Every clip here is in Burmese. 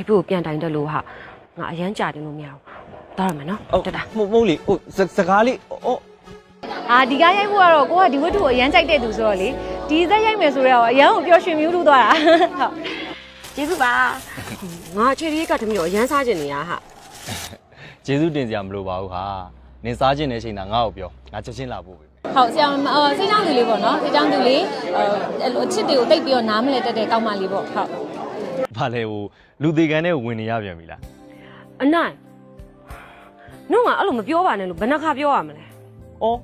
ဖေဖေကိုပြန်တိုင်တက်လို့ဟာငါအရန်ကြာတယ်လို့မရဘူးတော်ရမယ်နော်ဟုတ်တက်တာမဟုတ်မဟုတ်လေဟိုစစကားလေးအော်အာဒီကားရိုက်ဖို့ကတော့ကိုကဒီဝတ္ထုကိုအရန်ကြိုက်တဲ့သူဆိုတော့လေဒီဇက်ရိုက်မယ်ဆိုတော့အရန်ကိုပျော်ရွှင်မြူးလို့သွားတာဟုတ်ကျေးဇူးပါငါချွေလေးကတမီးတော့အရန်စားကျင်နေရဟာကျေးဇူးတင်စရာမလိုပါဘူးဟာနင်စားခြင်းတဲ့အချိန်တာငါ့ကိုပြောငါချက်ချင်းလာဖို့ပဲဟုတ်ဆရာမအော်စိတ်ချောင်းသူလေးပေါ့နော်စိတ်ချောင်းသူလေးအဲ့လိုအချစ်တွေကိုတိတ်ပြီးတော့နားမလဲတက်တဲ့ကောင်းမလေးပေါ့ဟုတ် ဘာလဲဟိုလူသေးကန်နဲ့ဝင်နေရပြန်ပြီလား အနိုင်နှုတ်ကအဲ့လိုမပြောပါနဲ့လို့ဘယ်နှခါပြောရမလဲ အော်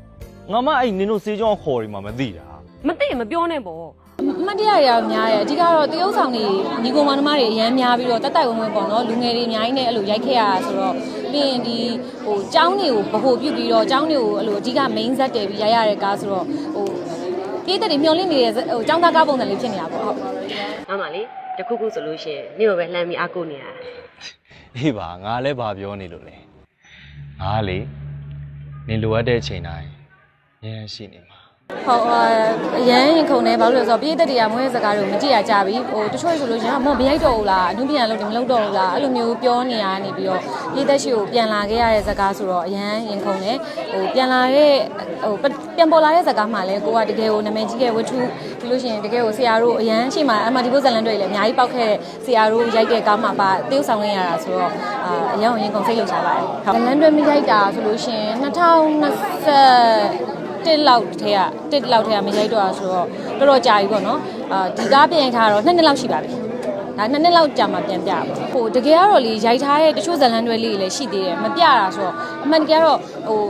ငါမအဲ့နင်တို့စေးကြောင်းခေါ်နေမှာမသိတာ မသိရင်မပြောနဲ့ပေါ့ အမှတ်တရရများတယ်အဓိကတော့တရုပ်ဆောင်တွေညီကောင်မနှမတွေအရန်များပြီးတော့တက်တိုက်ဝင်ဝင်ပေါ့နော်လူငယ်တွေအများကြီးနဲ့အဲ့လိုရိုက်ခဲ့ရတာဆိုတော့ပြီးရင်ဒီဟိုចောင်းတွေကိုဗဟိုပြုတ်ပြီးတော့ចောင်းတွေကိုအဲ့လိုအဓိက main ဇက်တယ်ပြီးရိုက်ရတဲ့ကားဆိုတော့ဟိုပြေးတဲ့တွေမျောလင့်နေတဲ့ဟိုចောင်းသားကားပုံစံလေးဖြစ်နေတာပေါ့ဟုတ် အမလေး တခုခုဆိုလို့ရှိရင်နေ့ကိုပဲလှမ်းပြီးအားကိုးနေရတာအေးပါငါလည်းဘာပြောနေလို့လဲငါလေနင်လိုအပ်တဲ့အချိန်တိုင်းအရင်ရှိနေမှာ ဟုတ်အရန်ရင်ခုန်နေဘာလို့လဲဆိုတော့ပြေးသက်တွေကမွေးစကားတွေကိုမကြည့်ရကြပြီဟိုတချို့ဆိုလို့ရှိရင်မမရိုက်တော့ဘူးလားအနုပြန်လို့တယ်မလုပ်တော့ဘူးလားအဲ့လိုမျိုးပြောနေရနေပြီးတော့ပြေးသက်ရှိကိုပြန်လာခဲ့ရတဲ့စကားဆိုတော့အရန်ရင်ခုန်နေဟိုပြန်လာတဲ့ဟိုပြန်ပေါ်လာတဲ့စကားမှလည်းကိုကတကယ်ကိုနာမည်ကြီးတဲ့ဝတ္ထုပြီးလို့ရှိရင်တကယ်ကိုဆရာတို့အရန်ရှိမှအမဒီဘုဇလန်တွေလည်းအများကြီးပေါက်ခဲ့တဲ့ဆရာတို့ရိုက်တဲ့ကားမှပါတေးဥဆောင်နေရတာဆိုတော့အာအရန်ကိုရင်ခုန်စိတ်လှုပ်ရှားပါတယ်ဟုတ်ဇလန်တွေမရိုက်တာဆိုလို့ရှိရင်2020 တစ်လောက်ထဲကတစ်လောက်ထဲကမရိုက်တော့တာဆိုတော့တော်တော်ကြာပြီပေါ့နော်အာဒီကားပြင်ထားတော့နှစ်နှစ်လောက်ရှိပါပြီဒါနှစ်နှစ်လောက်ကြာမှပြန်ပြပါဟိုတကယ်ကတော့လေရိုက်ထားတဲ့တချို့ဇလန်တွေလေးတွေလည်းရှိသေးတယ်မပြတာဆိုတော့အမှန်တကယ်တော့ဟို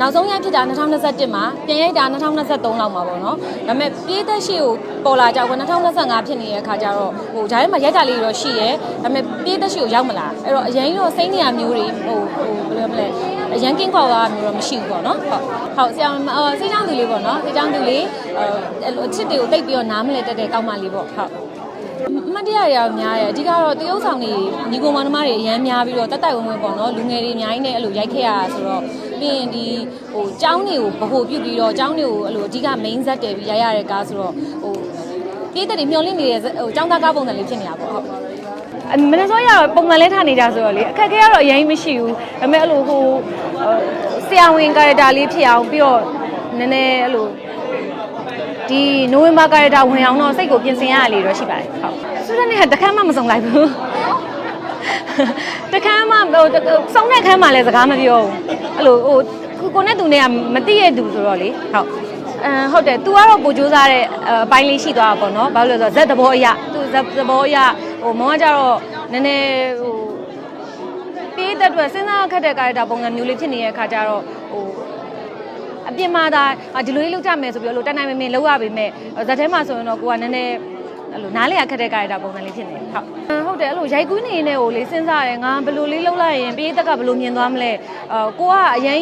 နောက်ဆုံးရိုက်ဖြစ်တာ2021မှာပြန်ရိုက်တာ2023လောက်မှာပေါ့နော်ဒါပေမဲ့ပြေးသက်ရှိကိုပေါ်လာကြတော့2025ဖြစ်နေတဲ့အခါကျတော့ဟိုဂျာထဲမှာရိုက်တာလေးတွေတော့ရှိရဲဒါပေမဲ့ပြေးသက်ရှိကိုရောက်မလာအဲ့တော့အရင်တော့စိမ့်နေရမျိုးတွေဟိုဟိုဘယ်လိုမလဲ အရန်ကင်းခွာသွားမျိုးတော့မရှိဘူးပေါ့နော်ဟုတ်ဟုတ်ဆရာမအော်စိတ်ချောင်းသူလေးပေါ့နော်စိတ်ချောင်းသူလေးအဲ့လိုအချစ်တွေကိုတိတ်ပြီးတော့နားမလဲတက်တဲ့ကောင်းမလေးပေါ့ဟုတ်အမတ်တရရအောင်များတယ်အဓိကတော့တရုပ်ဆောင်တွေညီကောင်မနှမတွေအရန်များပြီးတော့တက်တိုက်ဝင်ဝင်ပေါ့နော်လူငယ်တွေအများကြီးနဲ့အဲ့လိုရိုက်ခဲ့ရတာဆိုတော့ပြီးရင်ဒီဟိုចောင်းတွေကိုဗဟိုပြုတ်ပြီးတော့ចောင်းတွေကိုအဲ့လိုအဓိက main ဇက်တယ်ပြီးရိုက်ရတဲ့ကားဆိုတော့ဟိုပြေးတဲ့တွေမျောလင့်နေတဲ့ဟိုចောင်းသားကားပုံစံလေးဖြစ်နေတာပေါ့ဟုတ်အ မနေ့ဆိုရတော့ပုံမှန်လဲထားနေကြဆိုတော့လေအခက်အခဲကတော့အရင်မရှိဘူးဒါပေမဲ့အဲ့လိုဟိုဆရာဝန် character လေးဖြစ်အောင်ပြီးတော့နည်းနည်းအဲ့လိုဒီနိုဝင်ဘာ character ဝင်အောင်တော့စိတ်ကိုပြင်ဆင်ရလေတော့ရှိပါတယ်ဟုတ်စွန်းတဲ့ကတခမ်းမှမစုံလိုက်ဘူးတခမ်းမှဟိုစုံတဲ့ခမ်းမှလည်းစကားမပြောဘူးအဲ့လိုဟိုကိုနဲ့သူနဲ့ကမသိရတူဆိုတော့လေဟုတ်အမ်ဟုတ်တယ် तू ကတော့ပိုကြိုးစားတဲ့အပိုင်းလေးရှိသွားတာပေါ့နော်ဘာလို့လဲဆိုတော့ဇက်သဘောအရ तू ဇက်သဘောအရ ဟိုမောင်ကကြတော့နည်းနည်းဟိုပြေးတဲ့အတွက်စဉ်းစားခက်တဲ့ကာရက်တာပုံစံမျိုးလေးဖြစ်နေတဲ့အခါကျတော့ဟိုအပြင်မှာဒါအာဒီလိုလေးလုပ်ကြမယ်ဆိုပြီးတော့လို့တန်နိုင်မင်မင်လုပ်ရပေမဲ့ဇက်ထဲမှာဆိုရင်တော့ကိုကနည်းနည်းအဲ့လိုနားလေရခက်တဲ့ကာရက်တာပုံစံလေးဖြစ်နေဟုတ်ဟုတ်တယ်အဲ့လိုရိုက်ကူးနေနေကိုလေးစဉ်းစားတယ်ငါဘယ်လိုလေးလုပ်လိုက်ရင်ပြေးတက်ကဘယ်လိုမြင်သွားမလဲအာကိုကအရင်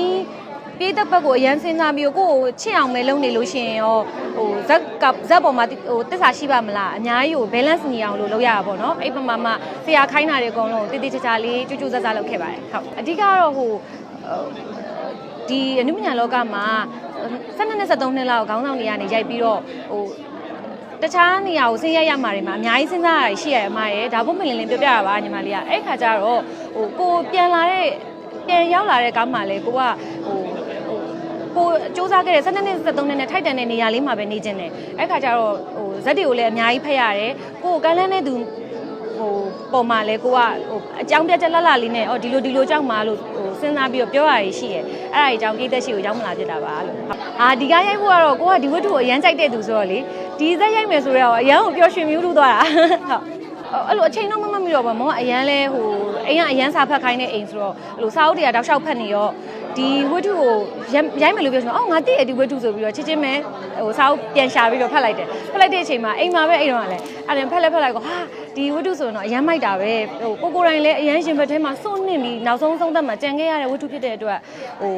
ပြေးတက်ဘက်ကိုအရန်စဉ်းစားပြီးတော့ကိုကိုချစ်အောင်ပဲလုပ်နေလို့ရှိရင်ရောဟိုဇက်ကဇက်ပေါ်မှာဟိုတစ္ဆာရှိပါမလားအများကြီးကို balance ညီအောင်လို့လုပ်ရတာပေါ့နော်အဲ့ပမာမှဆရာခိုင်းတာတွေအကုန်လုံးတိတိကျကျလေးကြွကြွဇက်ဇက်လုပ်ခဲ့ပါတယ်ဟုတ်အဓိကတော့ဟိုဒီအနုပညာလောကမှာ12နဲ့73နှစ်လောက်ခေါင်းဆောင်တွေကနေရိုက်ပြီးတော့ဟိုတခြားနေရာကိုဆင်းရဲရမှာတွေမှာအများကြီးစဉ်းစားရရှိရအမရဲ့ဒါဘုမလင်းလင်းပြောပြတာပါညီမလေးကအဲ့ခါကျတော့ဟိုကိုပြန်လာတဲ့ပြန်ရောက်လာတဲ့ကားမှလည်းကိုကဟို ကိုစူးစမ်းခဲ့တဲ့12နှစ်73နှစ်နဲ့ထိုက်တန်တဲ့နေရာလေးမှာပဲနေကျင်တယ်အဲ့ခါကျတော့ဟိုဇက်တွေကိုလည်းအများကြီးဖက်ရတယ်ကိုကိုကန်းလန်းတဲ့သူဟိုပုံမှန်လဲကိုကဟိုအကြောင်းပြချက်လက်လာလေးနဲ့အော်ဒီလိုဒီလိုကြောက်မှာလို့ဟိုစဉ်းစားပြီးတော့ပြောရရရှိတယ်အဲ့ဒါကြီးအကြောင်းပြည့်သက်ရှိကိုရောက်မလာဖြစ်တာပါလို့အာဒီကားရိုက်ဖို့ကတော့ကိုကဒီဝတ္ထုကိုအရန်ကြိုက်တဲ့သူဆိုတော့လေဒီဇက်ရိုက်မယ်ဆိုတော့အရန်ကိုပျော်ရွှင်မြူးလို့သွားတာဟုတ်အဲ့လိုအချိန်တော့မမမီတော့ပါမောကအရန်လဲဟိုအိမ်ကအရန်စာဖတ်ခိုင်းတဲ့အိမ်ဆိုတော့အဲ့လိုစာအုပ်တွေကတောက်လျှောက်ဖတ်နေရော ဒီဝတ္ထုကိုရိုက်မယ်လို့ပြောချင်အော်ငါတည့်ရဒီဝတ္ထုဆိုပြီးတော့ချစ်ချင်းမဲဟိုစာအုပ်ပြန်ရှာပြီးတော့ဖတ်လိုက်တယ်ဖတ်လိုက်တဲ့အချိန်မှာအိမ်မှာပဲအိမ်တော့ကလည်းအဲ့ဒါဖက်လက်ဖက်လိုက်ကောဟာဒီဝတ္ထုဆိုရင်တော့အရန်မိုက်တာပဲဟိုကိုကိုတိုင်းလည်းအရန်ရှင်ဘက်ထဲမှာစွန့်နစ်ပြီးနောက်ဆုံးဆုံးသက်မှာကြံခဲ့ရတဲ့ဝတ္ထုဖြစ်တဲ့အတွက်ဟို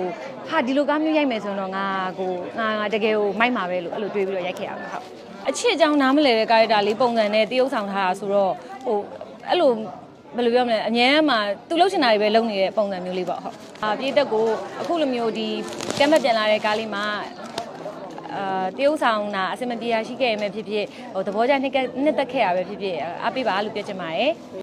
ဟာဒီလိုကားမျိုးရိုက်မယ်ဆိုရင်တော့ငါကိုငါငါတကယ်ကိုမိုက်မှာပဲလို့အဲ့လိုတွေးပြီးတော့ရိုက်ခဲ့ရမှာဟုတ်အချစ်အကြောင်းနားမလဲတဲ့ကာရက်တာလေးပုံစံနဲ့တရုပ်ဆောင်ထားတာဆိုတော့ဟိုအဲ့လို ဘယ်လိုပြောမလဲအငြင်းမှာသူလှုပ်ချင်တာတွေပဲလုပ်နေတဲ့ပုံစံမျိုးလေးပေါ့ဟုတ်အာပြည်သက်ကိုအခုလိုမျိုးဒီကမ်းမက်ပြန်လာတဲ့ကားလေးမှာအာတရုပ်ဆောင်တာအစင်မပြေရရှိခဲ့ရမယ်ဖြစ်ဖြစ်ဟိုသဘောကျနှစ်ကနှစ်သက်ခဲ့ရပဲဖြစ်ဖြစ်အားပေးပါလို့ပြောချင်ပါတယ်